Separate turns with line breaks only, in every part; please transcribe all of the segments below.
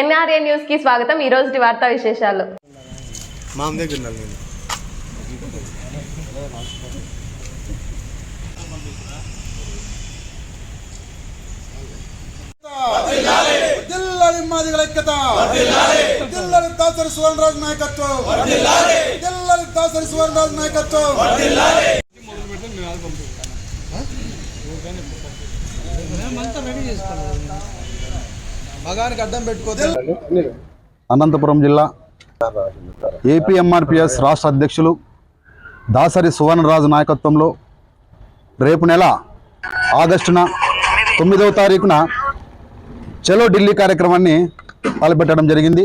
NRA న్యూస్కి స్వాగతం. ఈ రోజు వార్తా విశేషాలు.
మా అమ్మ దగ్గర ఉన్నాను నేను
జిల్లాలి మాదిగల ఐక్యత జిల్లాలి దాసరి సువర్ణరాజు నాయకత్వం జిల్లాలి దాసరి సువర్ణరాజు నాయకత్వం మగానికి అడ్డం పెట్టుకోతే
అనంతపురం జిల్లా ఏపీఎంఆర్పిఎస్ రాష్ట్ర అధ్యక్షులు దాసరి సువర్ణరాజు నాయకత్వంలో రేపు నెల ఆగస్టున తొమ్మిదవ తారీఖున చలో ఢిల్లీ కార్యక్రమాన్ని తలపెట్టడం జరిగింది.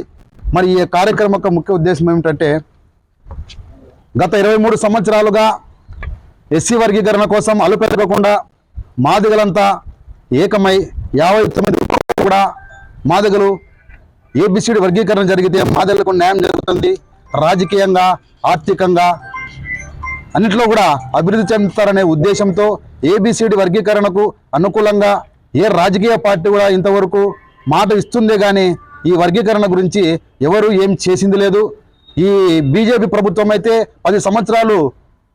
మరి ఈ కార్యక్రమం యొక్క ముఖ్య ఉద్దేశం ఏమిటంటే గత ఇరవై మూడు సంవత్సరాలుగా ఎస్సీ వర్గీకరణ కోసం అలుపెరగకుండా మాదిగలంతా ఏకమై యాభై తొమ్మిది కూడా మాదిగలు ఏబిసిడి వర్గీకరణ జరిగితే మాదిగలకు న్యాయం జరుగుతుంది. రాజకీయంగా ఆర్థికంగా అన్నిట్లో కూడా అభివృద్ధి చెందుతారనే ఉద్దేశంతో ఏబిసిడి వర్గీకరణకు అనుకూలంగా ఏ రాజకీయ పార్టీ కూడా ఇంతవరకు మాట ఇస్తుందే కానీ ఈ వర్గీకరణ గురించి ఎవరు ఏం చేసింది లేదు. ఈ బీజేపీ ప్రభుత్వం అయితే పది సంవత్సరాలు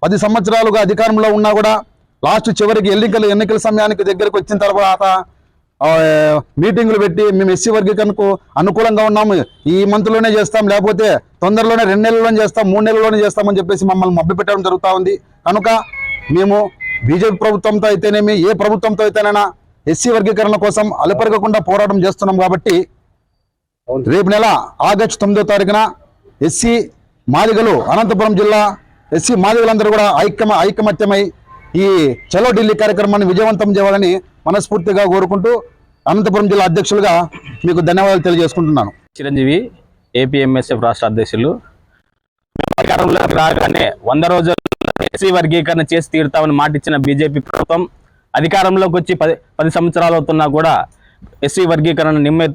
పది సంవత్సరాలుగా అధికారంలో ఉన్నా కూడా లాస్ట్ చివరికి ఎన్నికలు ఎన్నికల సమయానికి దగ్గరకు వచ్చిన తర్వాత మీటింగులు పెట్టి మేము ఎస్సీ వర్గీకరణకు అనుకూలంగా ఉన్నాము. ఈ మంత్లోనే చేస్తాం లేకపోతే తొందరలోనే రెండు నెలల్లోనే చేస్తాం మూడు నెలల్లోనే చేస్తామని చెప్పేసి మమ్మల్ని మభ్య పెట్టడం జరుగుతూ ఉంది. కనుక మేము బీజేపీ ప్రభుత్వంతో అయితేనేమి ఏ ప్రభుత్వంతో అయితేనైనా ఎస్సీ వర్గీకరణ కోసం అలుపెరగకుండా పోరాటం చేస్తున్నాం కాబట్టి రేపు నెల ఆగస్టు తొమ్మిదో తారీఖున ఎస్సీ మాదిగలు అనంతపురం జిల్లా ఎస్సీ మాదిగలందరూ కూడా ఐక్యమ ఐకమత్యమై ఈ చలో ఢిల్లీ కార్యక్రమాన్ని విజయవంతం చేయాలని మనస్ఫూర్తిగా కోరుకుంటూ అనంతపురం జిల్లా అధ్యక్షులుగా మీకు ధన్యవాదాలు తెలియజేసుకుంటున్నాను.
చిరంజీవి ఏపీఎంఎస్ఎఫ్ రాష్ట్ర అధ్యక్షులు. అధికారంలోకి రాగానే వంద రోజులు ఎస్సీ వర్గీకరణ చేసి తీరుతామని మాట ఇచ్చిన బీజేపీ ప్రభుత్వం అధికారంలోకి వచ్చి పది పది సంవత్సరాలు అవుతున్నా కూడా ఎస్సీ వర్గీకరణ నిమ్మె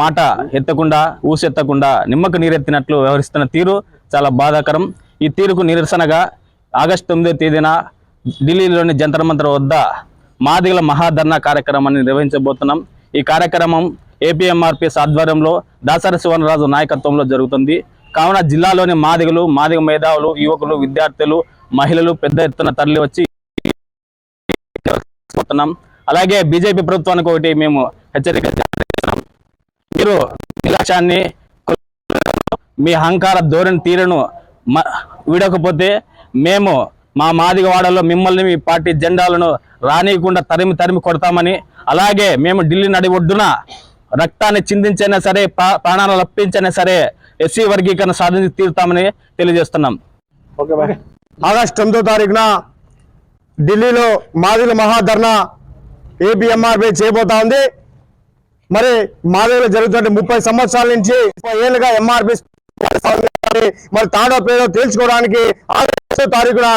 మాట ఎత్తకుండా ఊసెత్తకుండా నిమ్మకు నీరెత్తినట్లు వ్యవహరిస్తున్న తీరు చాలా బాధాకరం. ఈ తీరుకు నిరసనగా ఆగస్టు తొమ్మిదో తేదీన ఢిల్లీలోని జంతర్ మంతర్ వద్ద మాదిగల మహాధర్నా కార్యక్రమాన్ని నిర్వహించబోతున్నాం. ఈ కార్యక్రమం ఏపీఎంఆర్పిఎస్ ఆధ్వర్యంలో దాసరి శివనరాజు నాయకత్వంలో జరుగుతుంది. కావున జిల్లాలోని మాదిగలు మాదిగ మేధావులు యువకులు విద్యార్థులు మహిళలు పెద్ద ఎత్తున తరలి వచ్చి అలాగే బీజేపీ ప్రభుత్వానికి ఒకటి మేము హెచ్చరిక మీరు నిర్లక్ష్యాన్ని మీ అహంకార ధోరణి తీరును మ- మేము మా మాదిగవాడలో మిమ్మల్ని మీ పార్టీ జెండాలను రానియకుండా తరిమి తరిమి కొడతామని అలాగే మేము ఢిల్లీ నడి ఒడ్డున రక్తాన్ని చిందించైనా సరే ప్రా- ప్రాణాలు అర్పించైనా సరే ఎస్సీ వర్గీకరణ సాధించి తీరుతామని తెలియజేస్తున్నాం.
ఆగస్టు తొమ్మిదో తారీఖున ఢిల్లీలో మాదిల మహాధర్నా ఏపీఎంఆర్పీ చేయబోతా ఉంది. మరి మాదిలో జరుగుతున్న ముప్పై సంవత్సరాల నుంచి ముప్పై ఏళ్ళుగా మరి తాడో పేడో తేల్చుకోవడానికి ఆగస్టు తారీఖున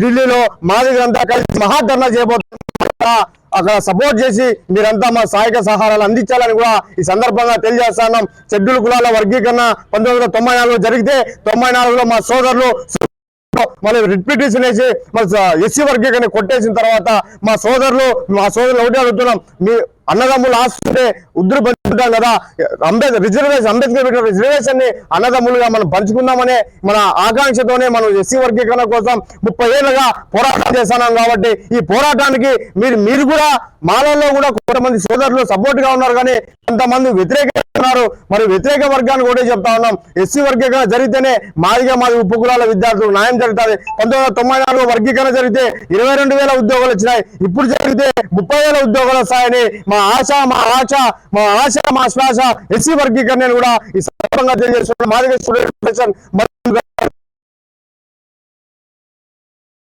ఢిల్లీలో మాదిగంతా కలిసి మహాధర్నా చేయబోతున్నా అక్కడ సపోర్ట్ చేసి మీరంతా మా సహాయక సహారాలు అందించాలని కూడా ఈ సందర్భంగా తెలియజేస్తున్నాం. షెడ్యూల్ కులాల వర్గీకరణ పంతొమ్మిది వందల తొంభై జరిగితే తొంభై నాలుగులో మా సోదరులు మళ్ళీ రిపిటేషన్ వేసి మరి ఎస్సీ వర్గీకరణ కొట్టేసిన తర్వాత మా సోదరులు మా సోదరులు ఒకటే అడుగుతున్నాం. మీ అన్నదమ్ములు ఆస్తుంటే ఉద్దురు పంచుకుంటాం కదా. అంబేద్కర్ రిజర్వేషన్ అంబేద్కర్ పెట్టిన రిజర్వేషన్ని అన్నదమ్ములుగా మనం పంచుకుందామనే మన ఆకాంక్షతోనే మనం ఎస్సీ వర్గీకరణ కోసం ముప్పై ఏళ్ళుగా పోరాటం చేస్తున్నాం కాబట్టి ఈ పోరాటానికి మీరు మీరు కూడా మాలల్లో కూడా కొంతమంది సోదరులు సపోర్ట్గా ఉన్నారు కానీ కొంతమంది వ్యతిరేకంగా ఉన్నారు మరి వ్యతిరేక వర్గాన్ని కూడా చెప్తా ఉన్నాం. ఎస్సీ వర్గీకరణ జరిగితేనే మాదిగా మాది ఉప్పు కులాల విద్యార్థులు న్యాయం జరుగుతుంది. పంతొమ్మిది వందల తొంభై నాలుగు వర్గీకరణ జరిగితే ఇరవై రెండు వేల ఉద్యోగాలు వచ్చినాయి. ఇప్పుడు జరిగితే ముప్పై వేల ఉద్యోగాలు వస్తాయని మా ఆశ మా ఆశ మా ఆశ మా శ్వాస. ఎస్సీ వర్గీకరణ కూడా ఈ సందర్భంగా తెలియజేస్తున్నాం మాదిగా స్టూడెంట్